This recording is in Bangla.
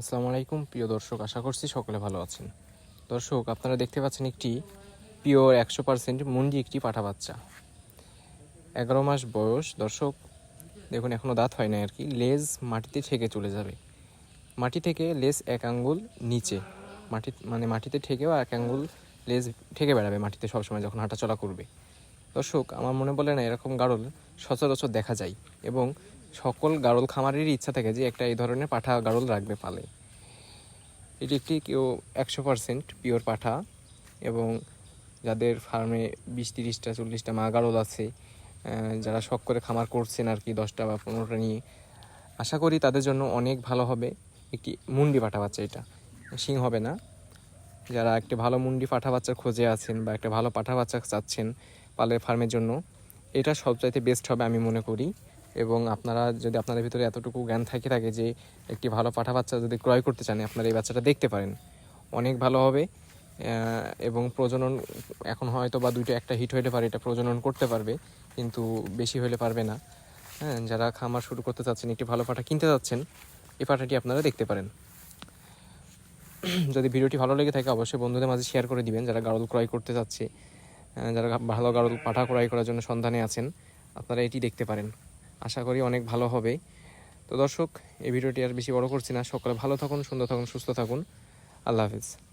আসসালামু আলাইকুম, প্রিয় দর্শক, আশা করছি সকলে ভালো আছেন। দর্শক, আপনারা দেখতে পাচ্ছেন একটি পিওর একশো পার্সেন্ট মুন্ডি একটি পাঠা বাচ্চা। এগারো মাস বয়স, দর্শক, দেখুন এখনও দাঁত হয় না আর কি। লেজ মাটিতে ঠেকে চলে যাবে। মাটি থেকে লেজ এক আঙ্গুল নিচে। মাটি মানে মাটিতে ঠেকেও এক আঙ্গুল লেজ ঠেকে বেড়াবে মাটিতে সবসময় যখন হাঁটাচলা করবে। দর্শক, আমার মনে বলে না, এরকম গাড়ল সচরাচর দেখা যায় এবং সকল গাড়ল খামারেরই ইচ্ছা থাকে যে একটা এই ধরনের পাঠা গাড়ল রাখবে পালে। এটি একটি কেউ একশো পার্সেন্ট পিওর পাঠা এবং যাদের ফার্মে বিশ তিরিশটা, চল্লিশটা মা গাড়ল আছে যারা শখ করে খামার করছেন আর কি দশটা বা পনেরোটা নিয়ে। আশা করি তাদের জন্য অনেক ভালো হবে। একটি মুন্ডি পাঠা বাচ্চা এটা। শিং হবে না। যারা একটি ভালো মুন্ডি পাঠা বাচ্চার খোঁজে আছেন বা একটা ভালো পাঠা বাচ্চা চাচ্ছেন পালের ফার্মের জন্য, এটা সবচাইতে বেস্ট হবে আমি মনে করি। এবং আপনারা যদি আপনাদের ভিতরে এতটুকু জ্ঞান থাকে থাকে যে একটি ভালো পাঠা বাচ্চা যদি ক্রয় করতে চান, আপনারা এই বাচ্চাটা দেখতে পারেন। অনেক ভালো হবে এবং প্রজনন এখন হয়তো বা দুইটা একটা হিট হইতে পারে, এটা প্রজনন করতে পারবে, কিন্তু বেশি হলে পারবে না। হ্যাঁ যারা খামার শুরু করতে চাচ্ছেন, একটি ভালো পাঠা কিনতে চাচ্ছেন, এই পাঠাটি আপনারা দেখতে পারেন। যদি ভিডিওটি ভালো লেগে থাকে, অবশ্যই বন্ধুদের মাঝে শেয়ার করে দিবেন, যারা গাড়ল ক্রয় করতে চাচ্ছে যারা ভালো গাড়ল পাঠা ক্রয় করার জন্য সন্ধানে আছেন, আপনারা এটি দেখতে পারেন। আশা করি অনেক ভালো হবে। তো দর্শক, এই ভিডিওটি আর বেশি বড় করছি না। সকলে ভালো থাকুন, সুন্দর থাকুন, সুস্থ থাকুন। আল্লাহ হাফিজ।